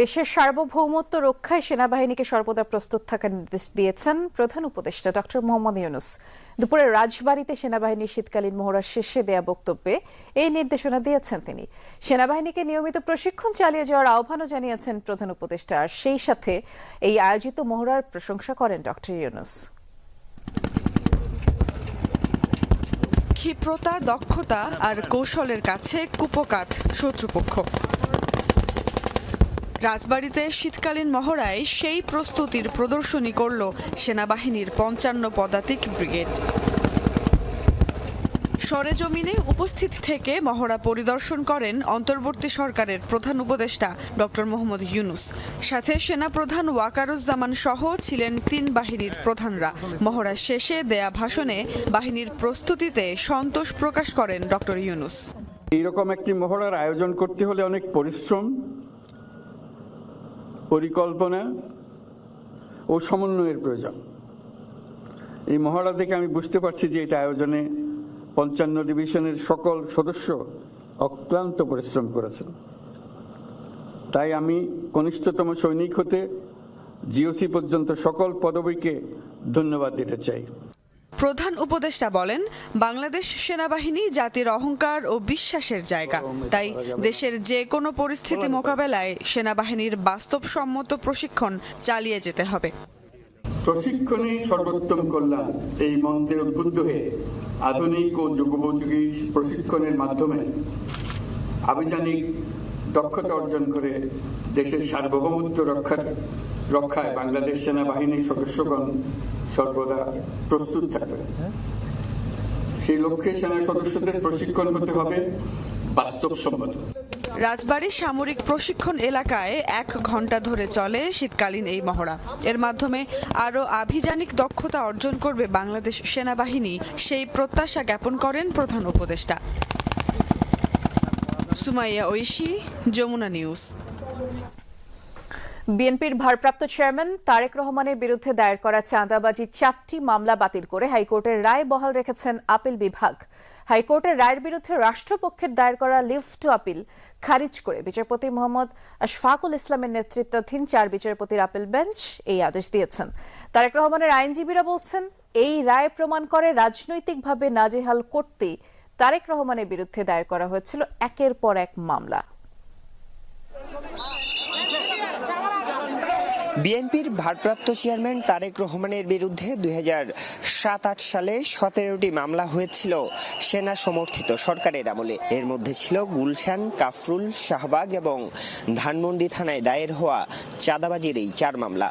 দেশের সার্বভৌমত্ব রক্ষায় সেনাবাহিনীকে সর্বদা প্রস্তুত থাকার নির্দেশ দিয়েছেন প্রধান উপদেষ্টা ডক্টর মোহাম্মদ ইউনুস। দুপুরে রাজবাড়িতে সেনাবাহিনীর শীতকালীন মহড়া শেষে দেয়া বক্তব্যে এই নির্দেশনা দিয়েছেন তিনি। সেনাবাহিনীকে নিয়মিত প্রশিক্ষণ চালিয়ে যাওয়ার আহ্বানও জানিয়েছেন প্রধান উপদেষ্টা। আর সেই সাথে এই আয়োজিত মহড়ার প্রশংসা করেন ডক্টর ইউনুস। ক্ষিপ্রতা, দক্ষতা আর কৌশলের কাছে কুপকাত শত্রুপক্ষ। রাজবাড়িতে শীতকালীন মহড়ায় সেই প্রস্তুতির প্রদর্শনী করল সেনাবাহিনীর পঞ্চান্ন পদাতিক ব্রিগেড। সরেজমিনে উপস্থিত থেকে মহড়া পরিদর্শন করেন অন্তর্বর্তী সরকারের প্রধান উপদেষ্টা ডক্টর মোহাম্মদ ইউনুস। সাথে সেনাপ্রধান ওয়াকারুজ্জামান সহ ছিলেন তিন বাহিনীর প্রধানরা। মহড়া শেষে দেয়া ভাষণে বাহিনীর প্রস্তুতিতে সন্তোষ প্রকাশ করেন ডক্টর ইউনুস। এইরকম একটি মহড়ার আয়োজন করতে হলে অনেক পরিশ্রম পরিকল্পনা ও সমন্বয়ের প্রয়োজন। এই মহড়া দেখে আমি বুঝতে পারছি যে এটা আয়োজনে পঞ্চান্ন ডিভিশনের সকল সদস্য অক্লান্ত পরিশ্রম করেছেন। তাই আমি কনিষ্ঠতম সৈনিক হতে জিওসি পর্যন্ত সকল পদবীকে ধন্যবাদ দিতে চাই। প্রধান উপদেষ্টা বলেন, বাংলাদেশ সেনাবাহিনী জাতির অহংকার ও বিশ্বাসের জায়গা। তাই দেশের যে কোনো পরিস্থিতি মোকাবেলায় সেনাবাহিনীর বাস্তবসম্মত প্রশিক্ষণ চালিয়ে যেতে হবে। প্রশিক্ষণে সর্বোত্তম কল্যাণ এই মন্ত্রে উদ্বুদ্ধ হয়ে আধুনিক ও যুগোপযোগী প্রশিক্ষণের মাধ্যমে আভিযানিক দক্ষতা অর্জন করে দেশের সার্বভৌমত্ব রক্ষার রক্ষায় বাংলাদেশ সেনাবাহিনীর সদস্যগণ সর্বদা প্রস্তুত থাকবে। সেই লক্ষ্যে সেনা সদস্যদের প্রশিক্ষণ হতে হবে বাস্তবসম্মত। রাজবাড়ী সামরিক প্রশিক্ষণ এলাকায় এক ঘণ্টা ধরে চলে শীতকালীন এই মহড়া। এর মাধ্যমে আরও আভিযানিক দক্ষতা অর্জন করবে বাংলাদেশ সেনাবাহিনী, সেই প্রত্যাশা জ্ঞাপন করেন প্রধান উপদেষ্টা। সুমাইয়া ঐশী, যমুনা নিউজ। বিএনপির ভারপ্রাপ্ত চেয়ারম্যান তারেক রহমানের বিরুদ্ধে দায়ের করা চাঁদাবাজির চারটি মামলা বাতিল করে হাইকোর্টের রায় বহাল রেখেছেন আপিল বিভাগ। হাইকোর্টের রায়ের বিরুদ্ধে রাষ্ট্রপক্ষের দায়ের করা লিভ টু আপিল খারিজ করে বিচারপতি মোহাম্মদ আশফাকুল ইসলামের নেতৃত্বাধীন চার বিচারপতির আপিল বেঞ্চ এই আদেশ দিয়েছেন। তারেক রহমানের আইনজীবীরা বলছেন, এই রায় প্রমাণ করে রাজনৈতিকভাবে নাজেহাল করতে তারেক রহমানের বিরুদ্ধে দায়ের করা হয়েছিল একের পর এক মামলা। বিএনপির ভারপ্রাপ্ত চেয়ারম্যান তারেক রহমানের বিরুদ্ধে দুই সাত আট সালে সতেরোটি মামলা হয়েছিল সেনা সমর্থিত সরকারের আমলে। এর মধ্যে ছিল গুলশান, কাফরুল, শাহবাগ এবং ধানমন্ডি থানায় দায়ের হওয়া চাঁদাবাজির এই চার মামলা।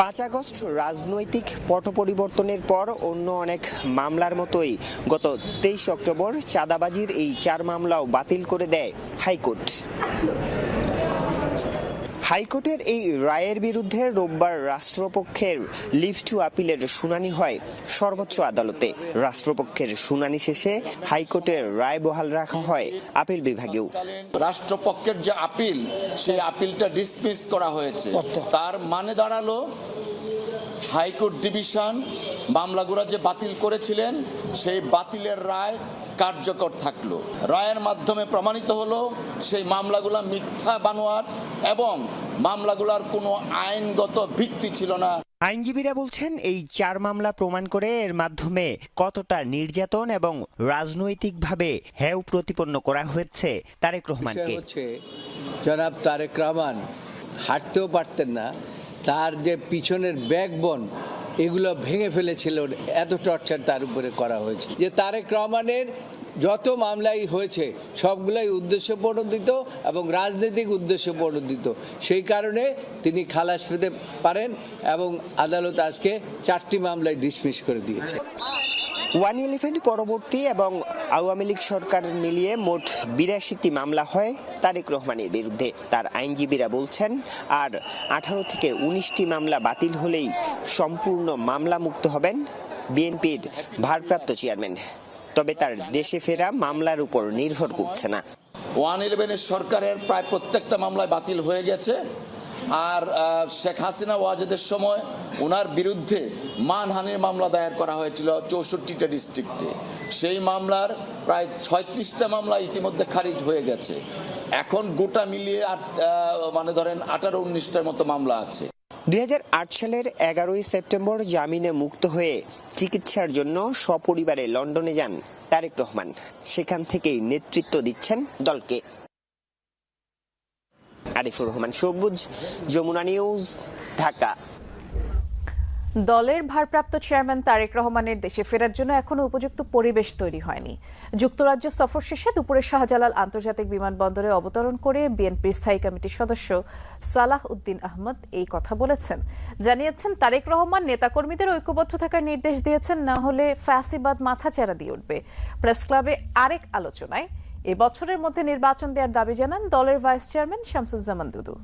পাঁচ আগস্ট রাজনৈতিক পট পরিবর্তনের পর অন্য অনেক মামলার মতোই গত তেইশ অক্টোবর চাঁদাবাজির এই চার মামলাও বাতিল করে দেয় হাইকোর্ট। হাইকোর্টের এই রায়ের বিরুদ্ধে রোববার রাষ্ট্রপক্ষের লিভ টু আপিলের শুনানি হয় সর্বোচ্চ আদালতে। রাষ্ট্রপক্ষের শুনানি শেষে হাইকোর্টের রায় বহাল রাখা হয় আপিল বিভাগেও। রাষ্ট্রপক্ষের যে আপিল সেই আপিলটা ডিসমিস করা হয়েছে। তার মানে দাঁড়াল হাইকোর্ট ডিভিশন মামলাগুলো যে বাতিল করেছিলেন সেই বাতিলের রায় কার্যকর থাকল। রায়ের মাধ্যমে প্রমাণিত হলো সেই মামলাগুলো মিথ্যা বানোয়ার এবং মামলাগুলোর কোনো আইনগত ভিত্তি ছিল না। আইনজীবীরা বলছেন এই চার মামলা প্রমাণ করে এর মাধ্যমে কতটা নির্যাতন এবং রাজনৈতিকভাবে হেয় প্রতিপন্ন করা হয়েছে তারেক রহমানকে। হচ্ছে জনাব তারেক রহমান হাঁটতেও পারতেন না তার যে পিছনের ব্যাকবন এগুলো ভেঙে ফেলেছিল, এত টর্চার তার উপরে করা হয়েছে। যে তারেক রহমানের যত মামলাই হয়েছে, সবগুলোই উদ্দেশ্য প্রণোদিত এবং রাজনৈতিক উদ্দেশ্য প্রণোদিত। সেই কারণে তিনি খালাস পেতে পারেন এবং আদালত আজকে চারটি মামলায় ডিসমিস করে দিয়েছে। ওয়ান ইলেভেন পরবর্তী এবং আওয়ামী লীগ সরকার মিলিয়ে মোট বিরাশিটি মামলা হয় তারেক রহমানের বিরুদ্ধে। তার আইনজীবীরা বলছেন, আর আঠারো থেকে উনিশটি মামলা বাতিল হলেই সম্পূর্ণ মামলা মুক্ত হবেন বিএনপির ভারপ্রাপ্ত চেয়ারম্যান। তবে তার দেশে ফেরা মামলার উপর নির্ভর করছে না। ওয়ান ইলেভেনের সরকারের প্রায় প্রত্যেকটা মামলায় বাতিল হয়ে গেছে। আর শেখ হাসিনা ওয়াজেদের সময় ওনার বিরুদ্ধে মানহানির মামলা দায়ের করা হয়েছিল চৌষট্টিটা ডিস্ট্রিক্টে সেই মামলার প্রায় ছয়ত্রিশটা মামলা ইতিমধ্যে খারিজ হয়ে গেছে। এখন গোটা মিলিয়ে মানে ধরেন আঠারো, উনিশটার মতো মামলা আছে। দুই হাজার আট সালের এগারোই সেপ্টেম্বর জামিনে মুক্ত হয়ে চিকিৎসার জন্য সপরিবারে লন্ডনে যান তারেক রহমান। সেখান থেকেই নেতৃত্ব দিচ্ছেন দলকে। আরিফুর রহমান সবুজ, যমুনা নিউজ, ঢাকা। দলের ভারপ্রাপ্ত চেয়ারম্যান তারেক রহমানের দেশে ফেরার জন্য এখনও উপযুক্ত পরিবেশ তৈরি হয়নি। যুক্তরাজ্য সফর শেষে দুপুরে শাহজালাল আন্তর্জাতিক বিমানবন্দরে অবতরণ করে বিএনপির স্থায়ী কমিটির সদস্য সালাহ উদ্দিন আহমদ এই কথা বলেছেন। জানিয়েছেন, তারেক রহমান নেতাকর্মীদের ঐক্যবদ্ধ থাকার নির্দেশ দিয়েছেন, না হলে ফ্যাসিবাদ মাথাচাড়া দিয়ে উঠবে। প্রেস ক্লাবে আরেক আলোচনায় এ বছরের মধ্যে নির্বাচন দেওয়ার দাবি জানান দলের ভাইস চেয়ারম্যান শামসুজ্জামান দুদু।